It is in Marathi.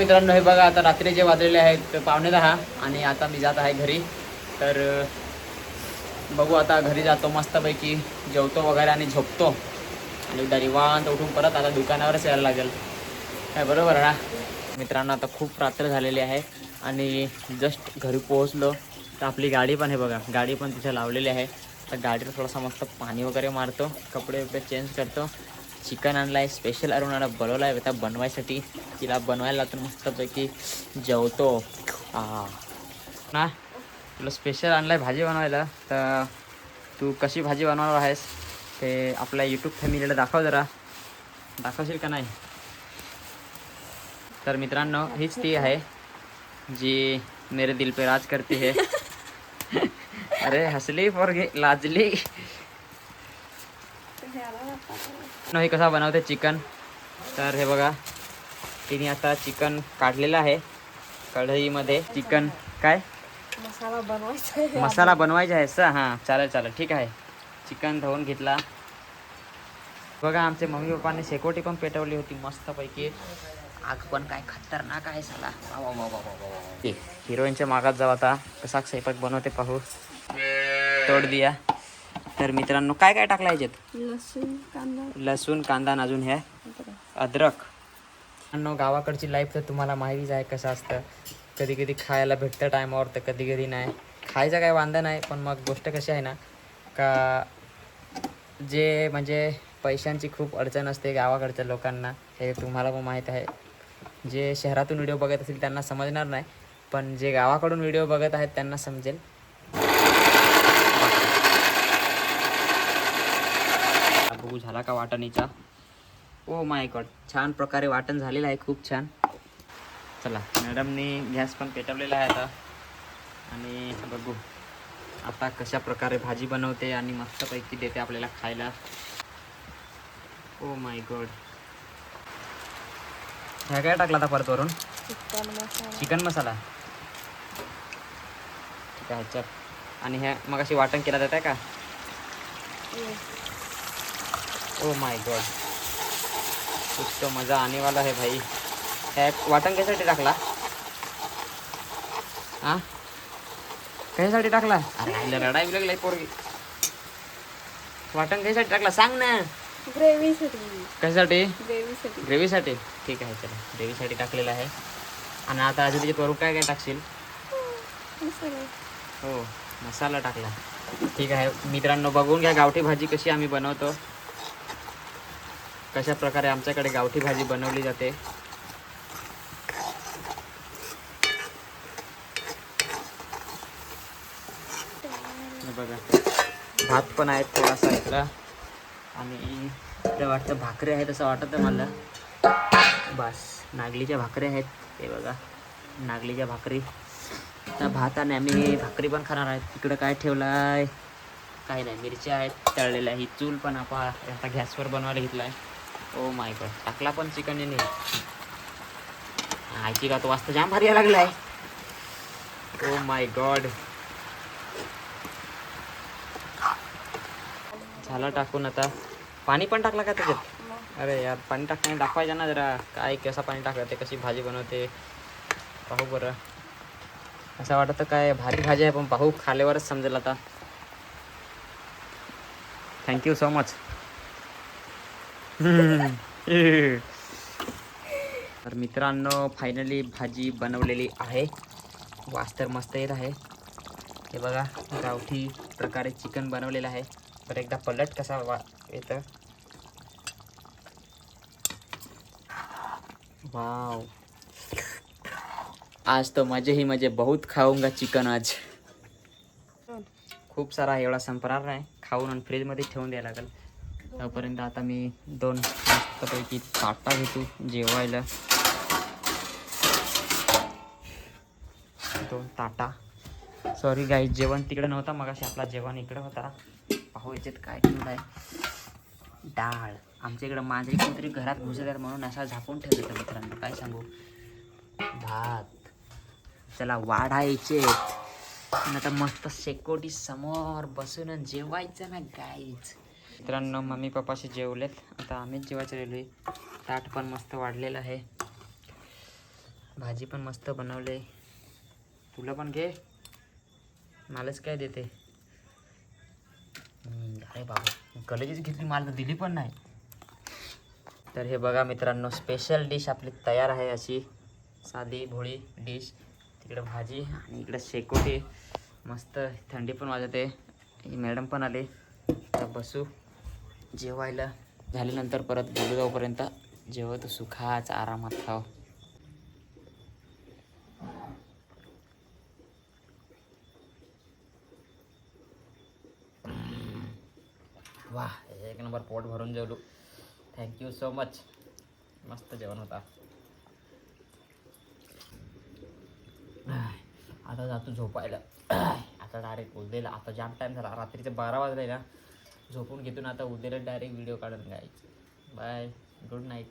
मित्रांनो हे बघा आता रात्रीचे वाजलेले आहेत पावणे दहा आणि आता मी जात आहे घरी. तर बघू आता घरी जातो मस्तपैकी जेवतो वगैरे आणि झोपतो. आणि उद्या निवांत उठून परत आता दुकानावरच यायला लागेल. काय बरोबर ना? मित्रांनो आता खूप रात्र झालेली आहे आणि जस्ट घरी पोहोचलो. तर आपली गाडी पण आहे बघा गाडी पण तिथे लावलेली आहे. तर गाडीला थोडासा मस्त पाणी वगैरे मारतो कपडे वगैरे चेंज करतो. चिकन आणलं आहे स्पेशल अरुणाला बनवलाय आहे आता बनवायसाठी तिला बनवायला तर मस्तपैकी जेवतो. ना तुला स्पेशल आणलं आहे भाजी बनवायला तर तू कशी भाजी बनवणार आहेस ते आपल्या यूट्यूब फॅमिलीला दाखव जरा. दाखवशील का नाही? तर मित्रांनो हीच ती आहे जी मेरे दिल पे राज करती है. अरे हसली पोरगी लाजली. हे कसा बनवते चिकन तर हे बघा तिने आता चिकन काढलेलं आहे कढईमध्ये चिकन काय? मसाला बनवायचा आहे. मसाला बनवायचा आहे सा हां चालेल चालेल ठीक आहे. चिकन धुवून घेतला. बघा आमचे मम्मी पप्पाने शेकोटी पण पेटवली होती मस्तपैकी. आग पण काय खतरनाक आहे साला. हिरोईनच्या मागात जाऊ आता. कसा स्वयंपाक बनवते पाहू. तोड दिया. तर मित्रांनो काय काय टाकलं याच्यात? लसूण कांदा. लसूण कांदा आणि अजून हे अद्रक. मित्रांनो गावाकडची लाईफ तर तुम्हाला माहितीच आहे कसं असतं. कधी कधी खायला भेटतं टायमावर तर कधी कधी नाही. खायचा काही वांदा नाही पण मग गोष्ट कशी आहे ना का जे म्हणजे पैशांची खूप अडचण असते गावाकडच्या लोकांना हे तुम्हाला पण माहीत आहे. जे शहरातून व्हिडिओ बघत असतील त्यांना समजणार नाही पण जे गावाकडून व्हिडिओ बघत आहेत त्यांना समजेल. बघू झाला का वाटणीचा? ओ माय गॉड छान प्रकारे वाटण झालेलं आहे खूप छान. चला मॅडमनी गॅस पण पेटवलेला आहे आता. आणि बघू आता कशा प्रकारे भाजी बनवते आणि मस्तपैकी देते आपल्याला खायला. ओ माय गॉड ह्या काय टाकला आता परत वरून? चिकन मसाला. चिकन मसाला. ठीक आहे चल. आणि ह्या मग अशी वाटण केला जात आहे का ओ माय गॉड कुछ तो मज़ा आने वाला है भाई. ह्या वाटण कशासाठी टाकला. हा? कशासाठी टाकला? अरे रडाय लागलाय पोरगी. वाटण कशासाठी टाकला. सांग ना. ग्रेव्हीसाठी. कशासाठी? ग्रेव्हीसाठी. ग्रेव्हीसाठी. ठीक आहे चला. ग्रेव्हीसाठी टाकलेलं आहे. आणि आता अजून त्याच्यात वरून काय काय टाकशील? हो मसाला टाकला. ठीक आहे मित्रांनो बघून घ्या गावठी भाजी कशी आम्ही बनवतो. कशा प्रकारे आमच्याकडे गावठी भाजी बनवली जाते? बघा. भात पण आहे थोडासा इकडं. आणि इथं वाटतं भाकरी आहेत असं वाटत आहे मला. बस नागलीच्या भाकरी आहेत. हे बघा नागलीच्या भाकरी. आता भात आणि आम्ही भाकरी पण खाणार आहेत. तिकडं काय ठेवलं आहे काही नाही मिरच्या आहेत तळलेल्या ही चूल पण आपण आता गॅसवर बनवायला घेतला आहे ओ माय गॉड टाकला पण चिकन येणे आयची का तो वाजता जाम भारी लागलाय. ओ माय गॉड झालं टाकून आता. पाणी पण टाकलं का त्याच्यात? अरे यार पाणी टाकताना दाखवायचं ना जरा. काय कसं पाणी टाकलं ते कशी भाजी बनवते. पाहू बरं. असं वाटतं काय भारी भाजी आहे पण पाहू खाल्यावरच समजेल आता. थँक्यू सो मच तर मित्रांनो फायनली भाजी बनवलेली आहे. वास तर मस्त येत आहे. हे बघा गावठी प्रकारे चिकन बनवलेलं आहे. तर एकदा पलट कसा वा येतं. वाव आज तो मजे ही मजे बहुत खाऊंगा चिकन आज. खूप सारा एवढा संपणार नाही. खाऊन आणि फ्रीजमध्ये ठेवून द्यायला लागेल. तोपर्यंत आता मी दोन मस्तपैकी ताटा घेतो जेवायला. दोन ताटा. सॉरी गाई जेवण तिकडे नव्हता मग आपला जेवण इकडे होता. पाहू याच्यात काय ठेवलं आहे. डाळ. आमच्या इकडं मांजरी कोणतरी घरात घुसल्यावर म्हणून असा झाकून ठेवलं मित्रांनो. काय सांगू? भात. चला वाढायचे आता मस्त शेकोटी समोर बसून जेवायचं ना गाईच मित्रांनो मम्मी पप्पाशी जेवलेत. आता आम्हीच जेवायचं राहिलोय ताट पण मस्त वाढलेलं आहे. भाजी पण मस्त बनवले. तुला पण घे. मलाच काय देते? अरे बाबा. कलेजीच घेतली मला तर दिली पण नाही. तर हे बघा मित्रांनो स्पेशल डिश आपली तयार आहे अशी. साधी भोळी डिश तिकडं भाजी आणि इकडं शेकोटी. मस्त थंडी पण वाजते. मॅडम पण आले. तर बसू. जेवायला. झाल्यानंतर परत बोलू जाऊपर्यंत जेवत सुखाच आरामात खाव. वा एक नंबर पोट भरून जेवलो. थँक्यू सो मच मस्त जेवण होता. आता जातो झोपायला. आता डायरेक्ट उद्याला आता जाम टाईम झाला. रात्रीचे बारा वाजले ना. झोपून घेतून आता उद्याला डायरेक्ट व्हिडिओ काढून घ्यायचे. Bye good night